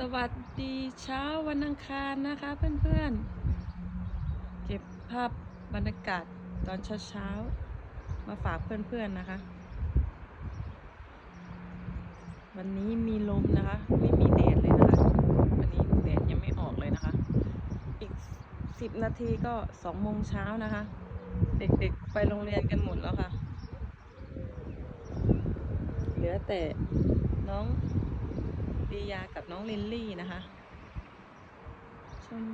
สวัสดีเช้าวันอังคารนะคะเพื่อนๆ เก็บภาพบรรยากาศตอนเช้าๆ มาฝากเพื่อนๆนะคะ วันนี้มีลมนะคะ ไม่มีแดดเลยนะคะ วันนี้แดดยังไม่ออกเลยนะคะ อีกสิบนาทีก็สองโมงเช้านะคะ เด็กๆไปโรงเรียนกันหมดแล้วค่ะ เหลือแต่น้อง ยากับน้องลินลี่นะคะ ชม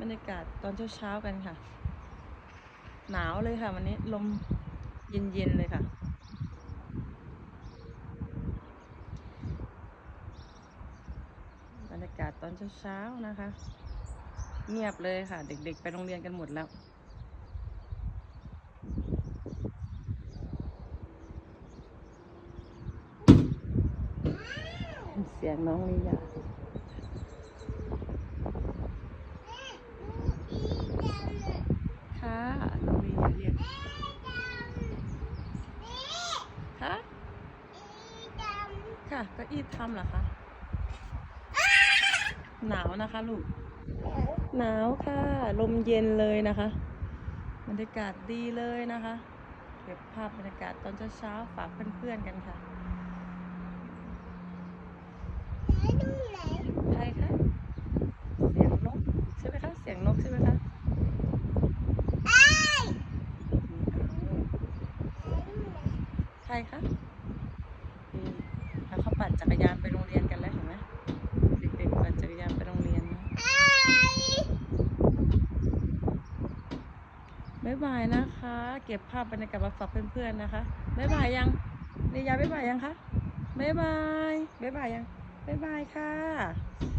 บรรยากาศตอนเช้าๆกันค่ะ หนาวเลยค่ะ วันนี้ลมเย็นๆเลยค่ะ บรรยากาศตอนเช้าๆนะคะ เงียบเลยค่ะ เด็กๆ ไปโรงเรียนกันหมดแล้ว เสียงน้องลิยาค่ะน้องลิยาเรียกค่ะค่ะก็อีทำเหรอคะ หนาวนะคะลูก หนาวค่ะ ลมเย็นเลยนะคะบรรยากาศดีเลยนะคะ เก็บภาพบรรยากาศตอนเช้าๆฝากเพื่อนๆกันค่ะ ใครคะ เสียงนกใช่ไหมคะ เสียงนกใช่ไหมคะ ใครคะนี่แล้วเขาปั่นจักรยานไปโรงเรียนกันแล้วเห็นไหมเด็กๆปั่นจักรยานไปโรงเรียนนะบ๊ายบายนะคะ เก็บภาพบรรยากาศมาฝากเพื่อนๆนะคะบ๊ายบายยังเนยาบ๊ายบายยังคะบ๊ายบายบ๊ายบายยังบ๊ายบายค่ะ